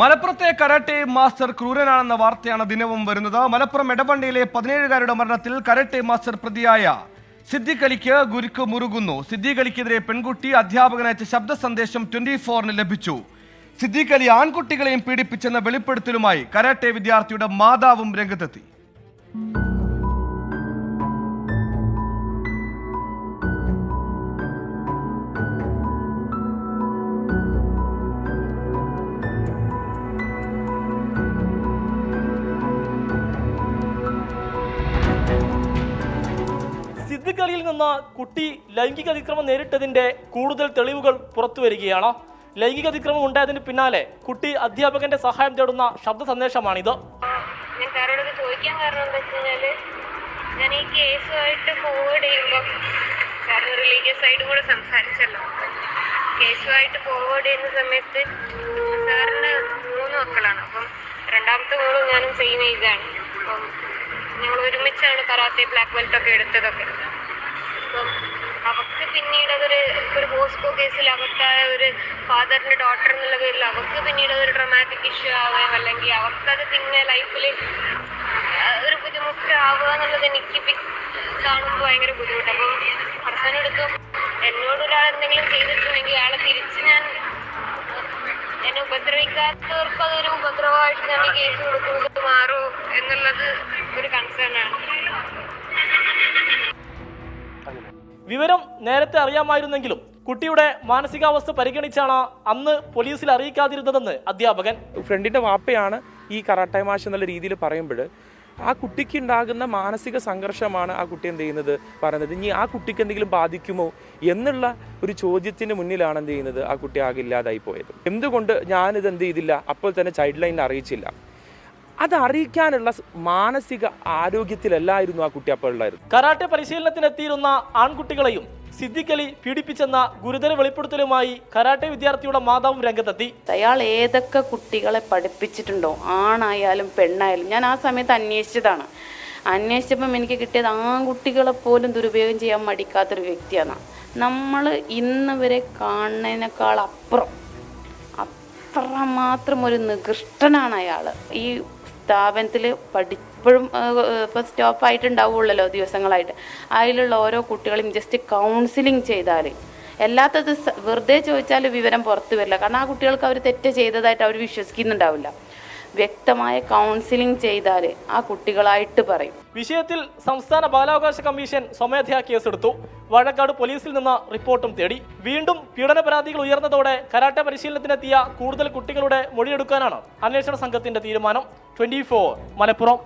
മലപ്പുറത്തെ karate master ക്രൂരനാണെന്ന വാർത്തയാണ് ദിനവും വരുന്നത്. മലപ്പുറം എടവണ്ണയിലെ പതിനേഴുകാരുടെ മരണത്തിൽ കരാട്ടെ മാസ്റ്റർ പ്രതിയായ സിദ്ദിഖ് ഗുരുക്ക് മുറുകുന്നു. സിദ്ദിഖ് പെൺകുട്ടി അധ്യാപകനയച്ച ശബ്ദ സന്ദേശം ട്വന്റി ഫോറിന് ലഭിച്ചു. സിദ്ദിഖ് ആൺകുട്ടികളെയും പീഡിപ്പിച്ചെന്ന വെളിപ്പെടുത്തലുമായി കരാട്ടെ വിദ്യാർത്ഥിയുടെ മാതാവും രംഗത്തെത്തി. അലിയിൽ നിന്ന് കുട്ടി ലൈംഗിക അതിക്രമം നേരിട്ടതിന്റെ കൂടുതൽ തെളിവുകൾ പുറത്തു വരികയാണ്. ലൈംഗിക അതിക്രമം ഉണ്ടായതിന് പിന്നാലെ കുട്ടി അധ്യാപകന്റെ സഹായം തേടുന്ന ശബ്ദ സന്ദേശമാണിത്. ഞാൻ സാറോട് ചോദിക്കാൻ കാരണം എന്താ വെച്ച് ഞാൻ ഈ കേസുമായിട്ട് ഫോർവേഡ് ചെയ്യുമ്പോൾ സാറിന് റിലീജിയസ് സൈഡും കൂടെ സംസാരിച്ചല്ലോ. കേസുമായിട്ട് ഫോർവേഡ് ചെയ്യുന്ന സമയത്ത് സാറിന് മൂന്ന് മക്കളാണ്. അപ്പം രണ്ടാമത്തെ മോളും ഞാനും സെയിം ഏജാണ് അപ്പം ഞങ്ങൾ ഒരുമിച്ചാണ് കറാത്തെ ബ്ലാക്ക് ബെൽറ്റ് ഒക്കെ എടുത്തതൊക്കെ. അപ്പം അവക്ക് പിന്നീട് അതൊരു ഒരു പോസ്കോ കേസിൽ അവർക്കായ ഒരു ഫാദറിന്റെ ഡോട്ടർ എന്നുള്ള പേരിൽ അവക്ക് പിന്നീട് അതൊരു ഡ്രമാറ്റിക് ഇഷ്യൂ ആവുകയും അല്ലെങ്കിൽ അവർക്കത് പിന്നെ ലൈഫിൽ ഒരു ബുദ്ധിമുട്ട് ആവുക എന്നുള്ളത് എനിക്ക് കാണുമ്പോൾ ഭയങ്കര ബുദ്ധിമുട്ട്. അപ്പം പർസനെടുത്തും എന്നോട് ഒരാൾ എന്തെങ്കിലും ചെയ്തിട്ടുണ്ടെങ്കിൽ അയാളെ തിരിച്ച് ഞാൻ എന്നെ ഉപദ്രവിക്കാത്തവർക്ക് അതൊരു ഉപദ്രവമായിട്ട് ഞാൻ കേസ് കൊടുക്കുന്നത് മാറുമോ എന്നുള്ളത് ഒരു കൺസേൺ ആണ്. വിവരം നേരത്തെ അറിയാമായിരുന്നെങ്കിലും കുട്ടിയുടെ മാനസികാവസ്ഥ പരിഗണിച്ചാണ് അന്ന് പോലീസിൽ അറിയിക്കാതിരുന്നതെന്ന് അധ്യാപകൻ. ഫ്രണ്ടിന്റെ വാപ്പയാണ് ഈ കറാട്ടെ മാഷ് എന്നുള്ള രീതിയിൽ പറയുമ്പോൾ ആ കുട്ടിക്ക് ഉണ്ടാകുന്ന മാനസിക സംഘർഷമാണ് ആ കുട്ടി എന്ത് ചെയ്യുന്നത് പറയുന്നത്. ഇനി ആ കുട്ടിക്ക് എന്തെങ്കിലും ബാധിക്കുമോ എന്നുള്ള ഒരു ചോദ്യത്തിന് മുന്നിലാണ് എന്ത് ചെയ്യുന്നത് ആ കുട്ടി ആകെ ഇല്ലാതായി പോയത്. എന്തുകൊണ്ട് ഞാനിത് എന്ത് ചെയ്തില്ല? അപ്പോൾ തന്നെ ചൈൽഡ് ലൈനിൽ അറിയിച്ചില്ല. അത് അറിയിക്കാനുള്ള മാനസിക ആരോഗ്യത്തിലല്ലായിരുന്നു ആ കുട്ടി അപ്പോൾ ഉള്ളായിരുന്നു കരാട്ടെ പരിശീലനത്തിനെത്തിയിരുന്ന ആൺകുട്ടികളെയും സിദ്ധിക്കലി അലി പീഡിപ്പിച്ചെന്ന ഗുരുതര വെളിപ്പെടുത്തലുമായി കരാട്ടെ വിദ്യാർത്ഥിയുടെ മാതാവും രംഗത്തെത്തി. അയാൾ ഏതൊക്കെ കുട്ടികളെ പഠിപ്പിച്ചിട്ടുണ്ടോ? ആണായാലും പെണ്ണായാലും. ഞാൻ ആ സമയത്ത് അന്വേഷിച്ചതാണ്. അന്വേഷിച്ചപ്പം എനിക്ക് കിട്ടിയത് ആൺകുട്ടികളെ പോലും ദുരുപയോഗം ചെയ്യാൻ മടിക്കാത്തൊരു വ്യക്തിയാണ്. നമ്മൾ ഇന്ന് വരെ കാണുന്നതിനേക്കാൾ അപ്പുറം അത്രമാത്രം ഒരു നികൃഷ്ടനാണ് അയാൾ. ഈ സ്ഥാപനത്തിൽ പഠിപ്പോഴും ഇപ്പോൾ സ്റ്റോപ്പ് ആയിട്ടുണ്ടാവുള്ളല്ലോ ദിവസങ്ങളായിട്ട്. അതിലുള്ള ഓരോ കുട്ടികളെയും ജസ്റ്റ് കൗൺസിലിംഗ് ചെയ്താൽ എല്ലാത്തത് വെറുതെ ചോദിച്ചാൽ വിവരം പുറത്തു വരില്ല. കാരണം ആ കുട്ടികൾക്ക് അവർ തെറ്റ് ചെയ്തതായിട്ട് അവർ വിശ്വസിക്കുന്നുണ്ടാവില്ല. വ്യക്തമായ കൗൺസിലിംഗ് ചെയ്താൽ ആ കുട്ടികളായിട്ട് പറയും. വിഷയത്തിൽ സംസ്ഥാന ബാലാവകാശ കമ്മീഷൻ സ്വമേധയാ കേസെടുത്തു. വാഴക്കാട് പോലീസിൽ നിന്ന് റിപ്പോർട്ടും തേടി. വീണ്ടും പീഡന പരാതികൾ ഉയർന്നതോടെ കരാട്ടെ പരിശീലനത്തിനെത്തിയ കൂടുതൽ കുട്ടികളുടെ മൊഴിയെടുക്കാനാണ് അന്വേഷണ സംഘത്തിന്റെ തീരുമാനം. ട്വന്റി മലപ്പുറം.